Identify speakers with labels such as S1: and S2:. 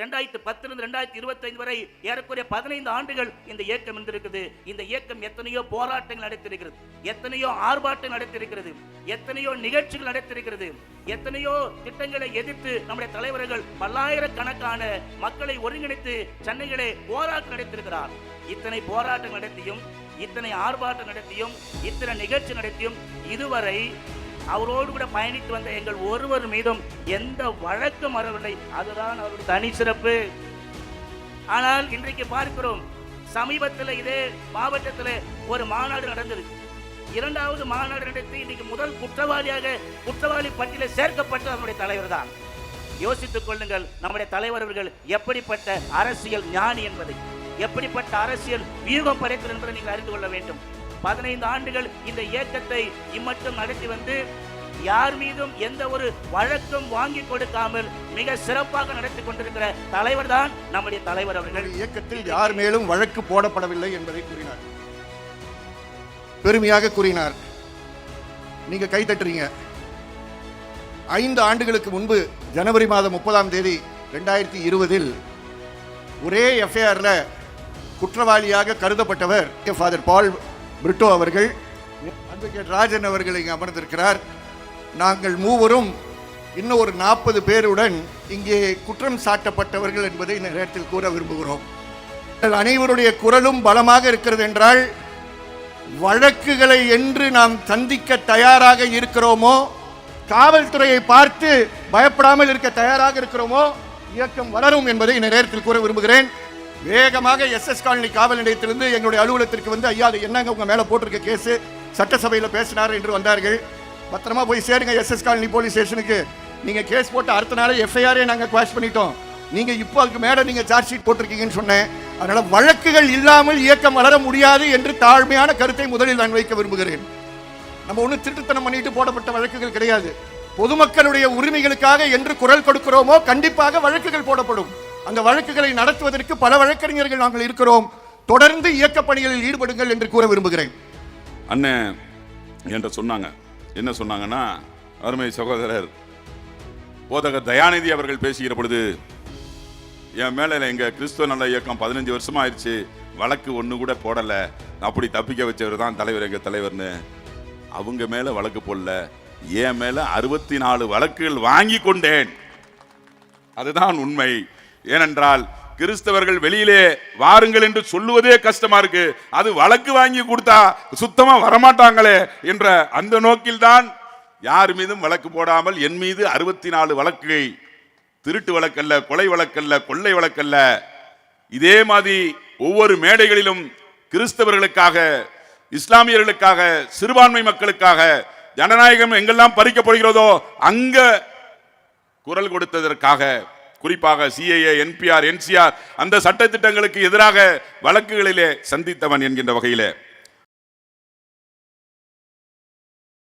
S1: ரெண்டாயிரத்தி பத்திலிருந்து ரெண்டாயிரத்தி இருபத்தைந்து வரை ஏறக்குறைய பதினைந்து ஆண்டுகள் இந்த இயக்கம் இருந்திருக்குது. இந்த இயக்கம் எத்தனையோ போராட்டங்கள் நடத்திருக்கிறது. எத்தனையோ ஆர்ப்பாட்டம் நடத்திருக்கிறது. எத்தனையோ நிகழ்ச்சிகள் நடத்திருக்கிறது. எத்தனையோ திட்டங்களை எதிர்த்து நம்முடைய தலைவர்கள் பல்லாயிரக்கணக்கான மக்களை ஒருங்கிணைத்து சென்னையிலே போராட்டம் நடத்திருக்கிறார் இத்தனை போராட்டம் நடத்தியும் இத்தனை ஆர்ப்பாட்டம் நடத்தியும் இத்தனை நிகழ்ச்சி நடத்தியும் இதுவரை அவரோடு கூட பயணித்து வந்த எங்கள் ஒருவர் மீதும் எந்த வழக்கம் வரவில்லை. அதுதான் அவருடைய தனி சிறப்பு. ஆனால் இன்றைக்கு பார்க்கிறோம் சமீபத்தில் இதே மாவட்டத்தில் ஒரு மாநாடு நடந்தது. இரண்டாவது மாநாடு நடத்தி இன்னைக்கு முதல் குற்றவாளியாக குற்றவாளி பட்டியலில் சேர்க்கப்பட்ட நம்முடைய தலைவர் தான். யோசித்துக் கொள்ளுங்கள் நம்முடைய தலைவர் அவர்கள் எப்படிப்பட்ட அரசியல் ஞானி என்பதை எப்படிப்பட்ட அரசியல் வியூகம் படைத்தல் என்பதை நீங்கள் அறிந்து கொள்ள வேண்டும். பதினைந்து ஆண்டுகள் இந்த இயக்கத்தை இம்மட்டும் நடத்தி வந்து யார் மீதும் எந்த ஒரு வழக்கும் வாங்கி கொடுக்காமல் மிக சிறப்பாக நடத்தி கொண்டிருக்கிற தலைவர் தான் நம்முடைய தலைவர் அவர்கள்.
S2: இயக்கத்தில் யார் மேலும் வழக்கு போடப்படவில்லை என்பதை கூறினார். பெருமையாக கூறினார். நீங்க கை தட்டுறீங்க. ஐந்து ஆண்டுகளுக்கு முன்பு ஜனவரி மாதம் முப்பதாம் தேதி ரெண்டாயிரத்தி இருபதில் ஒரே எஃப்ஐஆரில் குற்றவாளியாக கருதப்பட்டவர் ஃபாதர் பால் பிரிட்டோ அவர்கள் அட்வொகேட் ராஜன் அவர்கள் இங்கே அமர்ந்திருக்கிறார். நாங்கள் மூவரும் இன்னும் ஒரு நாற்பது பேருடன் இங்கே குற்றம் சாட்டப்பட்டவர்கள் என்பதை இந்த நேரத்தில் கூற விரும்புகிறோம். அனைவருடைய குரலும் பலமாக இருக்கிறது என்றால் வழக்குகளை என்று நாம் சந்திக்க தயாராக இருக்கிறோமோ காவல்துறையை பார்த்து பயப்படாமல் இருக்க தயாராக இருக்கிறோமோ இயக்கம் வளரும் என்பதை இந்த நேரத்தில் கூற விரும்புகிறேன். வேகமாக எஸ்எஸ் காலனி காவல் நிலையத்திலிருந்து எங்களுடைய அலுவலகத்திற்கு வந்து ஐயா அது என்னங்க உங்கள் மேலே போட்டிருக்க கேஸு? சட்டசபையில் பேசினார் என்று வந்தார்கள். பத்திரமா போய் சேருங்க எஸ்எஸ் காலனி போலீஸ் ஸ்டேஷனுக்கு. நீங்கள் கேஸ் போட்டு அடுத்த நாளே எஃப்ஐஆரே நாங்கள் குவாஷ் பண்ணிட்டோம். நீங்கள் இப்போ அதுக்கு மேலே நீங்கள் சார்ஜ் ஷீட் போட்டிருக்கீங்கன்னு சொன்னேன். அதனால் வழக்குகள் இல்லாமல் இயக்கம் வளர முடியாது என்று தாழ்மையான கருத்தை முதலில் நான் வைக்க விரும்புகிறேன். நம்ம ஒன்றும் திருட்டுத்தனம் பண்ணிட்டு போடப்பட்ட வழக்குகள் கிடையாது. பொதுமக்களுடைய உரிமைகளுக்காக என்று குரல் கொடுக்கிறோமோ கண்டிப்பாக வழக்குகள் போடப்படும். அந்த வழக்குகளை நடத்துவதற்கு பல வழக்கறிஞர்கள் நாங்கள் இருக்கிறோம். தொடர்ந்து இயக்க பணிகளில் ஈடுபடுங்கள் என்று கூற விரும்புகிறேன்.
S3: அண்ணன் என்று சொன்னாங்க. என்ன சொன்னாங்கன்னா அருமை சகோதரர் போதகர் தயாநிதி அவர்கள் பேசுகிற பொழுது என் மேலே எங்கள் கிறிஸ்துவ நல்ல இயக்கம் பதினஞ்சு வருஷமா ஆயிடுச்சு. வழக்கு ஒன்று கூட போடலை. அப்படி தப்பிக்க வச்சவர் தான் தலைவர் எங்கள் தலைவர்னு. அவங்க மேலே வழக்கு போடல. என் மேல அறுபத்தி நாலு வழக்குகள் வாங்கி கொண்டேன். அதுதான் உண்மை. ஏனென்றால் கிறிஸ்தவர்கள் வெளியிலே வாருங்கள் என்று சொல்லுவதே கஷ்டமா இருக்கு. அது வழக்கு வாங்கி கொடுத்தா சுத்தமா வரமாட்டாங்களே என்ற அந்த நோக்கில்தான் யார் மீதும் வழக்கு போடாமல் என் மீது அறுபத்தி நாலு வழக்கை. திருட்டு வழக்கல்ல கொலை வழக்கல்ல கொள்ளை வழக்கல்ல. இதே மாதிரி ஒவ்வொரு மேடைகளிலும் கிறிஸ்தவர்களுக்காக இஸ்லாமியர்களுக்காக சிறுபான்மை மக்களுக்காக ஜனநாயகம் எங்கெல்லாம் பறிக்கப்படுகிறதோ அங்க குரல் கொடுத்ததற்காக குறிப்பாக சிஏஏ என்பிஆர் என்சிஆர் அந்த சட்டத்திட்டங்களுக்கு எதிராக வழக்குகளிலே சந்தித்தவன் என்கின்ற வகையிலே